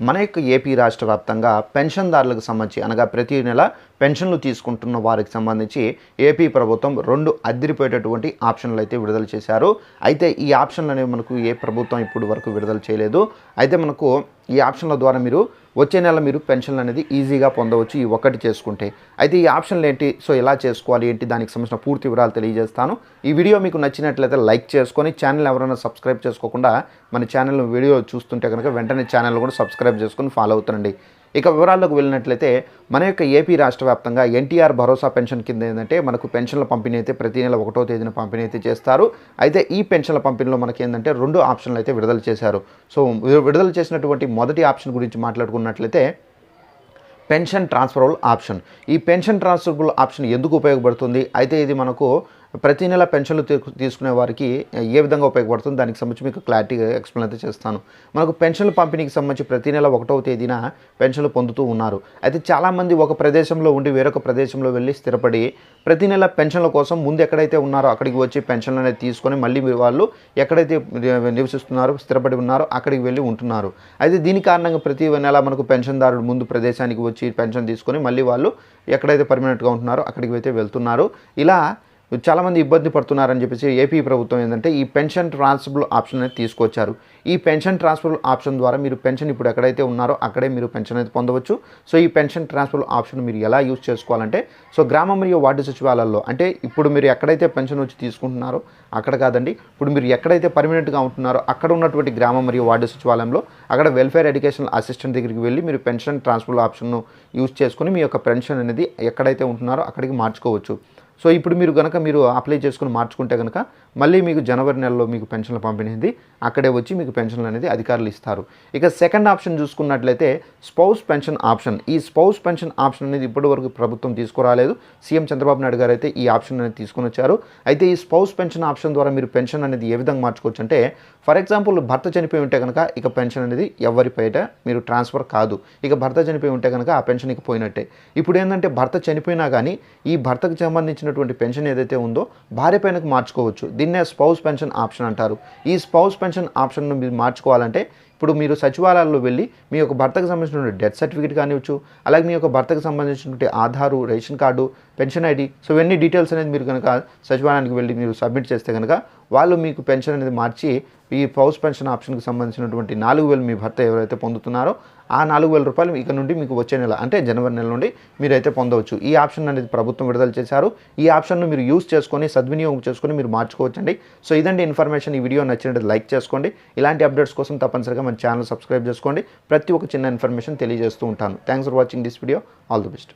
మన యొక్క ఏపీ రాష్ట్ర వ్యాప్తంగా పెన్షన్దారులకు సంబంధించి అనగా ప్రతి నెల పెన్షన్లు తీసుకుంటున్న వారికి సంబంధించి ఏపీ ప్రభుత్వం రెండు అద్దరిపోయేటటువంటి ఆప్షన్లు అయితే విడుదల చేశారు. అయితే ఈ ఆప్షన్లు అనేవి మనకు ఏ ప్రభుత్వం ఇప్పుడు వరకు విడుదల చేయలేదు. అయితే మనకు ఈ ఆప్షన్ల ద్వారా మీరు వచ్చే నెల మీరు పెన్షన్లు అనేది ఈజీగా పొందవచ్చు ఈ ఒక్కటి చేసుకుంటే. అయితే ఈ ఆప్షన్లు ఏంటి? సో ఎలా చేసుకోవాలి? ఏంటి? దానికి సంబంధించిన పూర్తి వివరాలు తెలియజేస్తాను. ఈ వీడియో మీకు నచ్చినట్లయితే లైక్ చేసుకొని ఛానల్ ఎవరైనా సబ్స్క్రైబ్ చేసుకోకుండా మన ఛానల్ వీడియో చూస్తుంటే కనుక వెంటనే ఛానల్ కూడా సబ్స్క్రైబ్ చేసుకొని ఫాలో అవుతుండండి. ఇక వివరాల్లోకి వెళ్ళినట్లయితే మన యొక్క ఏపీ రాష్ట్ర వ్యాప్తంగా ఎన్టీఆర్ భరోసా పెన్షన్ కింద ఏంటంటే మనకు పెన్షన్ల పంపిణీ అయితే ప్రతి నెల ఒకటో తేదీన పంపిణీ అయితే చేస్తారు. అయితే ఈ పెన్షన్ల పంపిణీలో మనకి ఏంటంటే రెండు ఆప్షన్లు అయితే విడుదల చేశారు. సో విడుదల చేసినటువంటి మొదటి ఆప్షన్ గురించి మాట్లాడుకున్నట్లయితే పెన్షన్ ట్రాన్స్ఫరబుల్ ఆప్షన్. ఈ పెన్షన్ ట్రాన్స్ఫరబుల్ ఆప్షన్ ఎందుకు ఉపయోగపడుతుంది? అయితే ఇది మనకు ప్రతి నెల పెన్షన్లు తీసుకునే వారికి ఏ విధంగా ఉపయోగపడుతుంది దానికి సంబంధించి మీకు క్లారిటీగా ఎక్స్ప్లెయిన్ అయితే చేస్తాను. మనకు పెన్షన్ల పంపిణీకి సంబంధించి ప్రతి నెల ఒకటవ తేదీన పెన్షన్లు పొందుతూ ఉన్నారు. అయితే చాలామంది ఒక ప్రదేశంలో ఉండి వేరొక ప్రదేశంలో వెళ్ళి స్థిరపడి ప్రతి నెల పెన్షన్ల కోసం ముందు ఎక్కడైతే ఉన్నారో అక్కడికి వచ్చి పెన్షన్లు అనేది తీసుకొని మళ్ళీ వాళ్ళు ఎక్కడైతే నివసిస్తున్నారో స్థిరపడి ఉన్నారో అక్కడికి వెళ్ళి ఉంటున్నారు. అయితే దీని కారణంగా ప్రతి నెల మనకు పెన్షన్దారుడు ముందు ప్రదేశానికి వచ్చి పెన్షన్ తీసుకొని మళ్ళీ వాళ్ళు ఎక్కడైతే పర్మనెంట్గా ఉంటున్నారో అక్కడికి అయితే వెళ్తున్నారు. ఇలా చాలామంది ఇబ్బంది పడుతున్నారని చెప్పేసి ఏపీ ప్రభుత్వం ఏంటంటే ఈ పెన్షన్ ట్రాన్స్ఫర్ ఆప్షన్ అనేది తీసుకొచ్చారు. ఈ పెన్షన్ ట్రాన్స్ఫర్ ఆప్షన్ ద్వారా మీరు పెన్షన్ ఇప్పుడు ఎక్కడైతే ఉన్నారో అక్కడే మీరు పెన్షన్ అనేది పొందవచ్చు. సో ఈ పెన్షన్ ట్రాన్స్ఫర్ ఆప్షన్ మీరు ఎలా యూజ్ చేసుకోవాలంటే సో గ్రామ మరియు వార్డు సచివాలయాల్లో అంటే ఇప్పుడు మీరు ఎక్కడైతే పెన్షన్ వచ్చి తీసుకుంటున్నారో అక్కడ కాదండి ఇప్పుడు మీరు ఎక్కడైతే పర్మనెంట్గా ఉంటున్నారో అక్కడ ఉన్నటువంటి గ్రామ మరియు వార్డు సచివాలయంలో అక్కడ వెల్ఫేర్ ఎడ్యుకేషనల్ అసిస్టెంట్ దగ్గరికి వెళ్ళి మీరు పెన్షన్ ట్రాన్స్ఫర్ ఆప్షన్ను యూజ్ చేసుకొని మీ యొక్క పెన్షన్ అనేది ఎక్కడైతే ఉంటున్నారో అక్కడికి మార్చుకోవచ్చు. సో ఇప్పుడు మీరు కనుక మీరు అప్లై చేసుకుని మార్చుకుంటే కనుక మళ్ళీ మీకు జనవరి నెలలో మీకు పెన్షన్లు పంపిణీ అక్కడే వచ్చి మీకు పెన్షన్లు అనేది అధికారులు ఇస్తారు. ఇక సెకండ్ ఆప్షన్ చూసుకున్నట్లయితే స్పౌస్ పెన్షన్ ఆప్షన్ ఈ స్పౌస్ పెన్షన్ ఆప్షన్ అనేది ఇప్పటి వరకు ప్రభుత్వం తీసుకురాలేదు. సీఎం చంద్రబాబు నాయుడు గారు అయితే ఈ ఆప్షన్ అనేది తీసుకుని వచ్చారు. అయితే ఈ స్పౌస్ పెన్షన్ ఆప్షన్ ద్వారా మీరు పెన్షన్ అనేది ఏ విధంగా మార్చుకోవచ్చు అంటే ఫర్ ఎగ్జాంపుల్ భర్త చనిపోయి ఉంటే కనుక ఇక పెన్షన్ అనేది ఎవరి పైట మీరు ట్రాన్స్ఫర్ కాదు. ఇక భర్త చనిపోయి ఉంటే కనుక ఆ పెన్షన్ ఇక పోయినట్టే. ఇప్పుడు ఏంటంటే భర్త చనిపోయినా కానీ ఈ భర్తకు సంబంధించినటువంటి పెన్షన్ ఏదైతే ఉందో భార్య పైనకు మార్చుకోవచ్చు. దీన్నే స్పౌస్ పెన్షన్ ఆప్షన్ అంటారు. ఈ స్పౌస్ పెన్షన్ ఆప్షన్ను మీరు మార్చుకోవాలంటే ఇప్పుడు మీరు సచివాలయాల్లో వెళ్ళి మీ యొక్క భర్తకు సంబంధించినటువంటి డెత్ సర్టిఫికేట్ కానివచ్చు అలాగే మీ యొక్క భర్తకు సంబంధించినటువంటి Aadhaar ration card pension ID so ఇవన్నీ డీటెయిల్స్ అనేది మీరు కనుక సచివాలయానికి వెళ్ళి మీరు సబ్మిట్ చేస్తే కనుక వాళ్ళు మీకు పెన్షన్ అనేది మార్చి ఈ పౌస్ పెన్షన్ ఆప్షన్కి సంబంధించినటువంటి నాలుగు వేలు మీ భర్త ఎవరైతే పొందుతున్నారో ఆ నాలుగు వేల రూపాయలు ఇక నుండి మీకు వచ్చే నెల అంటే జనవరి నెల నుండి మీరైతే పొందవచ్చు. ఈ ఆప్షన్ అనేది ప్రభుత్వం విడుదల చేశారు. ఈ ఆప్షన్ను మీరు యూస్ చేసుకొని సద్వినియోగం చేసుకొని మీరు మార్చుకోవచ్చండి. సో ఇదండి ఇన్ఫర్మేషన్. ఈ వీడియో నచ్చినట్టు లైక్ చేసుకోండి. ఇలాంటి అప్డేట్స్ కోసం తప్పనిసరిగా మన ఛానల్ సబ్స్క్రైబ్ చేసుకోండి. ప్రతి ఒక్క చిన్న ఇన్ఫర్మేషన్ తెలియజేస్తూ ఉంటాను. Thanks for watching this video. All the best.